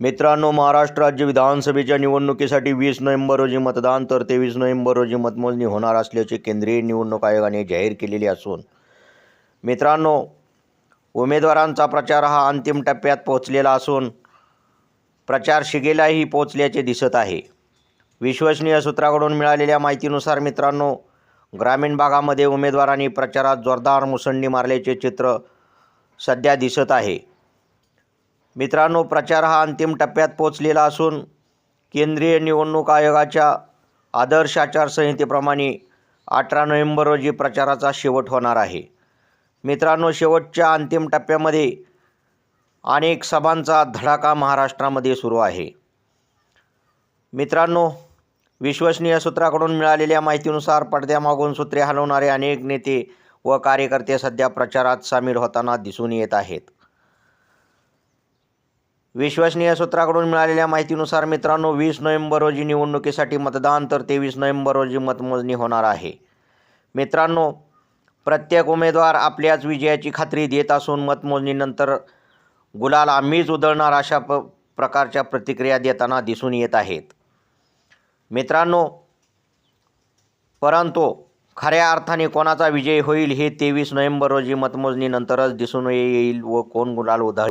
मित्रांनो महाराष्ट्र राज्य विधानसभेच्या निवडणुकीसाठी वीस नोव्हेंबर रोजी मतदान तर तेवीस नोव्हेंबर रोजी मतमोजणी होणार असल्याचे केंद्रीय निवडणूक आयोगाने जाहीर केलेले असून मित्रांनो उमेदवारांचा प्रचार हा अंतिम टप्प्यात पोहोचलेला असून प्रचार शिगेलाही पोहोचल्याचे दिसत आहे. विश्वसनीय सूत्राकडून मिळालेल्या माहितीनुसार मित्रांनो ग्रामीण भागामध्ये उमेदवारांनी प्रचारात जोरदार मुसंडी मारल्याचे चित्र सध्या दिसत आहे. मित्रांनो प्रचार हा अंतिम टप्प्यात पोचलेला असून केंद्रीय निवडणूक आयोगाच्या आदर्श आचारसंहितेप्रमाणे अठरा नोव्हेंबर रोजी प्रचाराचा शेवट होणार आहे. मित्रांनो शेवटच्या अंतिम टप्प्यामध्ये अनेक सभांचा धडाका महाराष्ट्रामध्ये सुरू आहे. मित्रांनो विश्वसनीय सूत्राकडून मिळालेल्या माहितीनुसार पडद्यामागून सूत्रे हलवणारे अनेक नेते व कार्यकर्ते सध्या प्रचारात सामील होताना दिसून येत आहेत. विश्वसनीय सूत्राकडून मिळालेल्या माहितीनुसार मित्रांनो वीस नोव्हेंबर रोजी निवडणुकीसाठी मतदान तर तेवीस नोव्हेंबर रोजी मतमोजणी होणार आहे. मित्रांनो प्रत्येक उमेदवार आपल्याच विजयाची खात्री देत असून मतमोजणीनंतर गुलाल आम्हीच उधळणार अशा प प्रकारच्या प्रतिक्रिया देताना दिसून येत आहेत. मित्रांनो परंतु खऱ्या अर्थाने कोणाचा विजय होईल हे तेवीस नोव्हेंबर रोजी मतमोजणीनंतरच दिसून येईल व कोण गुलाल उधळ